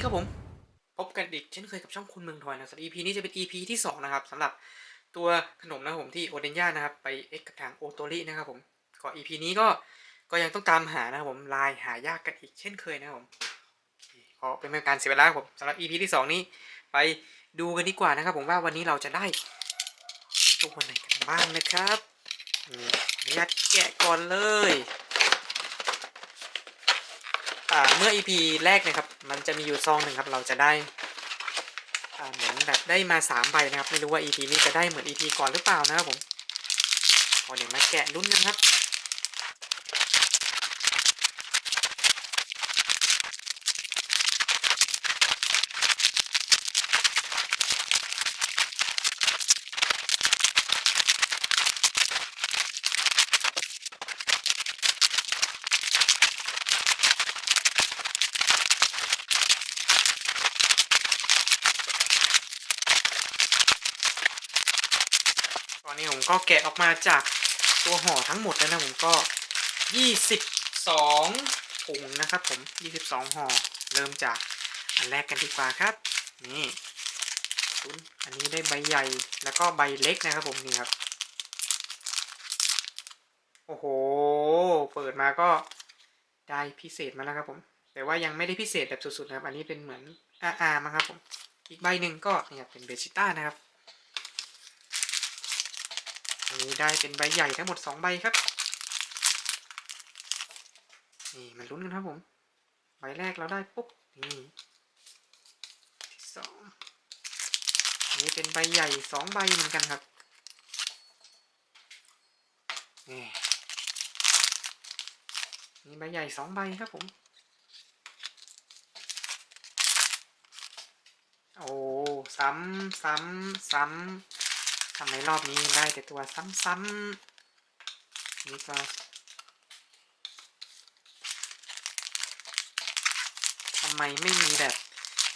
ดีครับผม พบกันอีกเช่นเคยกับช่องคุณเมืองทอยนะสำหรับ EP นี้จะเป็น EP ที่ 2 นะครับสำหรับตัวขนมนะผมที่โอเดนย่านะครับ ไปเอ็กกับทางโอโตรินะครับผมก็ EP นี้ก็ก็ยังต้องตามหานะครับผมลายหายากกันอีกเช่นเคยนะครับผมก็เป็นไม่เป็นการเสียเวลาครับผมสำหรับ EP ที่ 2 นี้ไปดูกันดีกว่านะครับ ผมว่าวันนี้เราจะได้ตัวไหนกันบ้างนะครับขออนุญาตแกะก่อนเลย เมื่อ EP แรกนะครับ มันจะมีอยู่ซองหนึ่งครับ เราจะได้เหมือนแบบได้มาสามใบนะครับ ไม่รู้ว่า EP นี้จะได้เหมือน EP ก่อนหรือเปล่านะครับผมขอเดี๋ยวมาแกะรุ่นกันครับ อนนี้ผมก็แกะออกมาจากตัวห่อทั้งหมดแล้วนะผมก็ 22ถุงนะครับผม 22ห่อเริ่มจากอันแรกกันดีกว่าครับ นี่ศูนอันนี้ได้ใบใหญ่แล้วก็ใบเล็กนะครับผมนี่ครับ โอ้โห เปิดมาก็ได้พิเศษมาแล้วครับผม แต่ว่ายังไม่ได้พิเศษแบบสุดๆนะครับ อันนี้เป็นเหมือนอาอามั้งครับผม อีกใบหนึ่งก็นี่ครับเป็นเบจิต้านะครับ นี้ได้เป็นใบใหญ่ทั้งหมดสองใบครับ นี่มันลุ้นกันครับผม ใบแรกเราได้ปุ๊บ นี่ที่สองนนี้เป็นใบใหญ่สองใบเหมือนกันครับ นี่นี่ใบใหญ่สองใบครับผม โอ้ ซ้ำซ้ำซ้ำ ทำไมรอบนี้ได้แต่ตัวซ้ำๆนี่ก็ทำไมไม่มีแบบ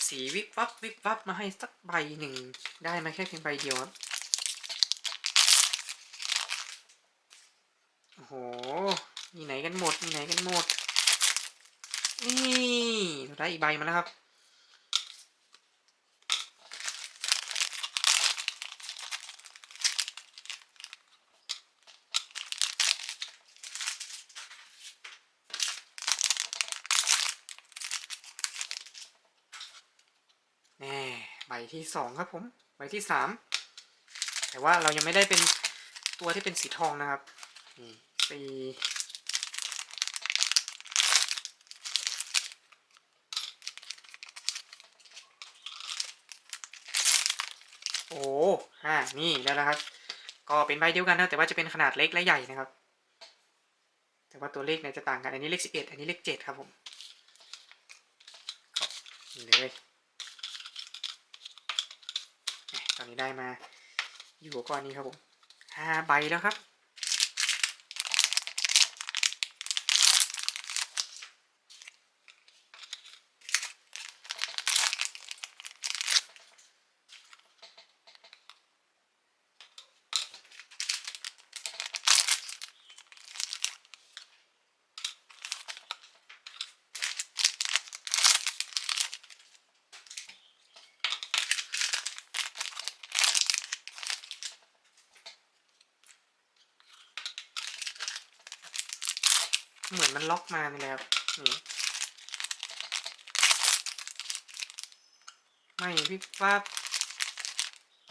สีวิบวับวิบวับมาให้สักใบหนึ่ง ได้มาแค่เพียงใบเดียวโอ้โห มีไหนกันหมด มีไหนกันหมด นี่ ได้อีกใบมาแล้วครับ ใบที่สองครับผม ใบที่สามแต่ว่าเรายังไม่ได้เป็นตัวที่เป็นสีทองนะครับนี่สี่โอ้ห้านี่แล้วนะครับ ก็เป็นใบเดียวกันนะแต่ว่าจะเป็นขนาดเล็กและใหญ่นะครับ แต่ว่าตัวเลขเนี่ยจะต่างกัน อันนี้เลขสิบเอ็ดอันนี้เลขเจ็ดครับผมก็นี่เลย ต อนนี้ได้มา อยู่ก้อนนี้ครับผมห้าใบแล้วครับ เหมือนมันล็อกมานี่แหละครับนี่ไม่วิบวับ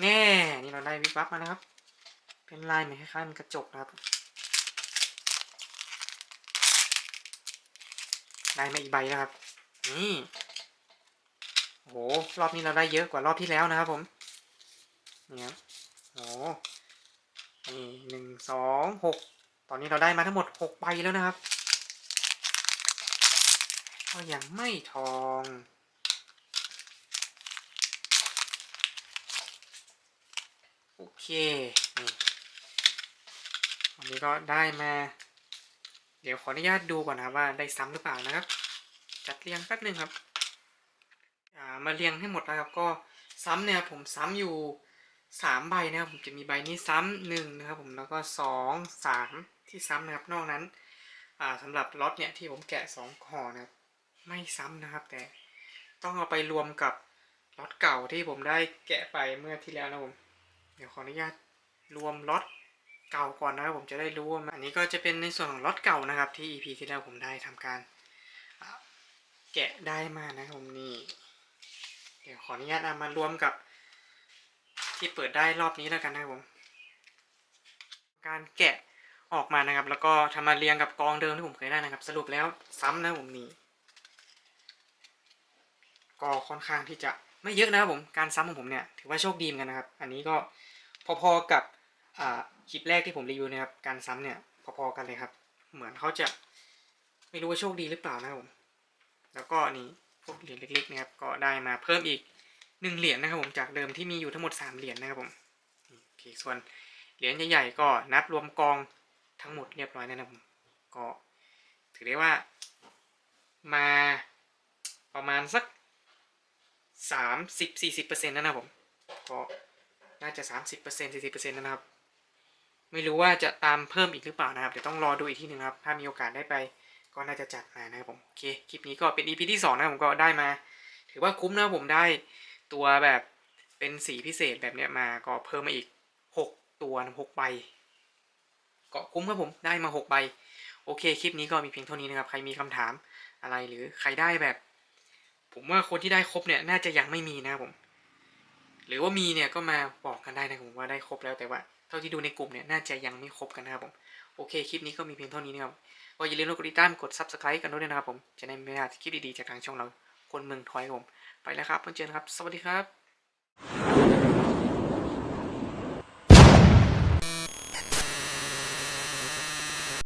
แน่นี่เราได้วิบวับมาแล้วครับ เป็นลายเหมือนคล้ายๆมันกระจกนะครับ ได้มาอีกใบแล้วครับ นี่โหรอบนี้เราได้เยอะกว่ารอบที่แล้วนะครับผมนี่ครับโอ้โหนี่หนึ่งสองหกตอนนี้เราได้มาทั้งหมดหกใบแล้วนะครับ ก็ยังไม่ทอง โอเค นี่วันนี้ก็ได้มา เดี๋ยวขออนุญาตดูก่อนนะครับว่าได้ซ้ำหรือเปล่านะครับ จัดเรียงแป๊บหนึ่งครับ อ่า มาเรียงให้หมดแล้วครับ ก็ซ้ำเนี่ยผมซ้ำอยู่สามใบนะครับผมจะมีใบนี้ซ้ำหนึ่งนะครับผมแล้วก็สองสามที่ซ้ำนะครับนอกนั้น อ่าสำหรับล็อตเนี่ยที่ผมแกะสองห่อนะครับ ไม่ซ้ำนะครับ แต่ต้องเอาไปรวมกับล็อตเก่าที่ผมได้แกะไปเมื่อที่แล้วนะผมเดี๋ยวขออนุญาตรวมล็อตเก่าก่อนนะครับผมจะได้รู้ว่าอันนี้ก็จะเป็นในส่วนของล็อตเก่านะครับ ที่ EP ที่แล้วผมได้ทำการแกะได้มานะครับผมนี่เดี๋ยวขออนุญาตเอามารวมกับที่เปิดได้รอบนี้แล้วกันนะครับผม การแกะออกมานะครับ แล้วก็ทำมาเรียงกับกองเดิมที่ผมเคยได้นะครับ สรุปแล้วซ้ำนะผมนี่ ก็ค่อนข้างที่จะไม่เยอะนะครับผม การซ้ำของผมเนี่ยถือว่าโชคดีเหมือนกันนะครับ อันนี้ก็พอๆกับคลิปแรกที่ผมรีวิวนะครับ การซ้ำเนี่ยพอๆกันเลยครับ เหมือนเขาจะไม่รู้ว่าโชคดีหรือเปล่านะครับผม แล้วก็นี่พวกเหรียญเล็กๆนะครับ ก็ได้มาเพิ่มอีกหนึ่งเหรียญนะครับผมจากเดิมที่มีอยู่ทั้งหมดสามเหรียญนะครับผมโอเคส่วนเหรียญใหญ่ๆก็นับรวมกองทั้งหมดเรียบร้อยแล้วนะครับผม ก็ถือได้ว่ามาประมาณสัก สามสิบสี่สิบเปอร์เซ็นต์นะครับผมก็น่าจะสามสิบเปอร์เซ็นต์สี่สิบเปอร์เซ็นต์นะครับ ไม่รู้ว่าจะตามเพิ่มอีกหรือเปล่านะครับ เดี๋ยวต้องรอดูอีกทีหนึ่งครับ ถ้ามีโอกาสได้ไปก็น่าจะจัดมานะครับผม โอเค คลิปนี้ก็เป็น EP ที่2นะผมก็ได้มา ถือว่าคุ้มนะผมได้ตัวแบบเป็นสีพิเศษแบบเนี้ยมาก็เพิ่มมาอีก6ตัวนะ6ใบก็คุ้มครับผมได้มา6ใบโอเคคลิปนี้ก็มีเพียงเท่านี้นะครับ ใครมีคำถามอะไรหรือใครได้แบบ ผมว่าคนที่ได้ครบเนี่ยน่าจะยังไม่มีนะผม หรือว่ามีเนี่ยก็มาบอกกันได้นะผมว่าได้ครบแล้วแต่ว่าเท่าที่ดูในกลุ่มเนี่ยน่าจะยังไม่ครบกันนะครับผมโอเคคลิปนี้ก็มีเพียงเท่านี้นะครับก็อย่าลืมกดติดตามกด subscribe กันด้วยนะครับผมจะได้ไม่พลาดคลิปดีๆจากทางช่องเราคนเมืองทอยผม ไปแล้วครับเพื่อนๆครับ สวัสดีครับ